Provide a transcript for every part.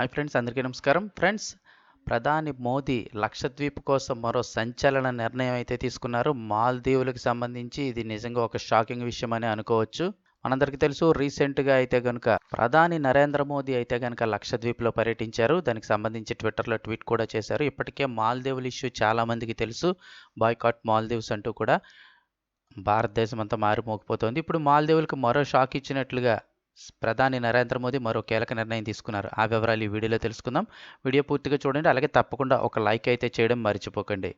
Hi friends అందరికీ నమస్కారం. Friends ప్రధాని మోదీ లక్షద్వీప్ కోసం మరో సంచలన నిర్ణయం అయితే తీసుకున్నారు. మాల్దీవులకు సంబంధించి ఇది నిజంగా ఒక షాకింగ్ విషయం అని అనుకోవచ్చు. మనందరికీ తెలుసు రీసెంట్గా అయితే కనుక ప్రధాని నరేంద్ర మోదీ అయితే కనుక లక్షద్వీప్లో పర్యటించారు. దానికి సంబంధించి ట్విట్టర్లో ట్వీట్ కూడా చేశారు. ఇప్పటికే మాల్దీవుల ఇష్యూ చాలామందికి తెలుసు. బాయ్కాట్ మాల్దీవ్స్ అంటూ కూడా భారతదేశం అంతా మారిమోగిపోతుంది. ఇప్పుడు మాల్దీవులకు మరో షాక్ ఇచ్చినట్లుగా ప్రధాని నరేంద్ర మోదీ మరో కీలక నిర్ణయం తీసుకున్నారు. ఆ వివరాలు ఈ వీడియోలో తెలుసుకుందాం. వీడియో పూర్తిగా చూడండి. అలాగే తప్పకుండా ఒక లైక్ అయితే చేయడం మర్చిపోకండి.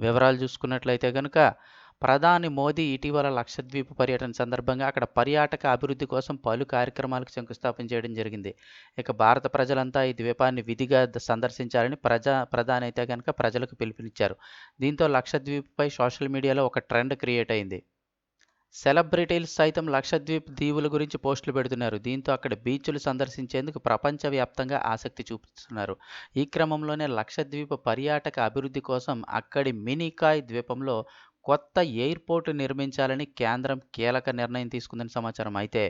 వివరాలు చూసుకున్నట్లయితే కనుక ప్రధాని మోదీ ఇటీవల లక్షద్వీప్ పర్యటన సందర్భంగా అక్కడ పర్యాటక అభివృద్ధి కోసం పలు కార్యక్రమాలకు శంకుస్థాపన చేయడం జరిగింది. ఇక భారత ప్రజలంతా ఈ ద్వీపాన్ని విధిగా సందర్శించాలని ప్రజా ప్రధాని అయితే కనుక ప్రజలకు పిలుపునిచ్చారు. దీంతో లక్షద్వీప్పై సోషల్ మీడియాలో ఒక ట్రెండ్ క్రియేట్ అయింది. సెలబ్రిటీలు సైతం లక్షద్వీప్ దీవుల గురించి పోస్టులు పెడుతున్నారు. దీంతో అక్కడ బీచ్లు సందర్శించేందుకు ప్రపంచవ్యాప్తంగా ఆసక్తి చూపిస్తున్నారు ఈ క్రమంలోనే లక్షద్వీప్ పర్యాటక అభివృద్ధి కోసం అక్కడి మినికాయ్ ద్వీపంలో కొత్త ఎయిర్పోర్ట్ నిర్మించాలని కేంద్రం కీలక నిర్ణయం తీసుకుందని సమాచారం. అయితే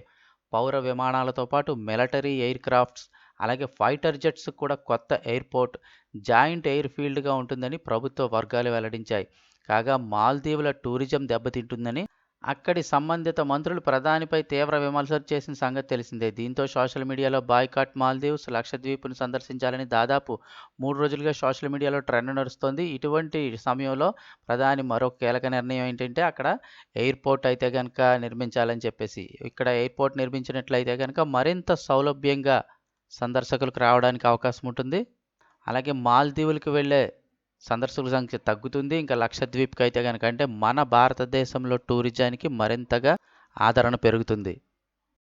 పౌర విమానాలతో పాటు మిలిటరీ ఎయిర్ క్రాఫ్ట్స్ అలాగే ఫైటర్ జెట్స్ కూడా కొత్త ఎయిర్పోర్ట్ జాయింట్ ఎయిర్ ఫీల్డ్గా ఉంటుందని ప్రభుత్వ వర్గాలు వెల్లడించాయి. కాగా మాల్దీవుల టూరిజం దెబ్బతింటుందని అక్కడి సంబంధిత మంత్రులు ప్రధానిపై తీవ్ర విమర్శలు చేసిన సంగతి తెలిసిందే. దీంతో సోషల్ మీడియాలో బాయ్కాట్ మాల్దీవ్స్ లక్షద్వీప్ను సందర్శించాలని దాదాపు మూడు రోజులుగా సోషల్ మీడియాలో ట్రెండ్ నడుస్తోంది. ఇటువంటి సమయంలో ప్రధాని మరో కీలక నిర్ణయం ఏంటంటే అక్కడ ఎయిర్పోర్ట్ అయితే కనుక నిర్మించాలని చెప్పేసి ఇక్కడ ఎయిర్పోర్ట్ నిర్మించినట్లయితే కనుక మరింత సౌలభ్యంగా సందర్శకులకు రావడానికి అవకాశం ఉంటుంది. అలాగే మాల్దీవులకు వెళ్ళే సందర్శకుల సంఖ్య తగ్గుతుంది. ఇంకా లక్షద్వీప్కి అయితే కనుక అంటే మన భారతదేశంలో టూరిజానికి మరింతగా ఆదరణ పెరుగుతుంది.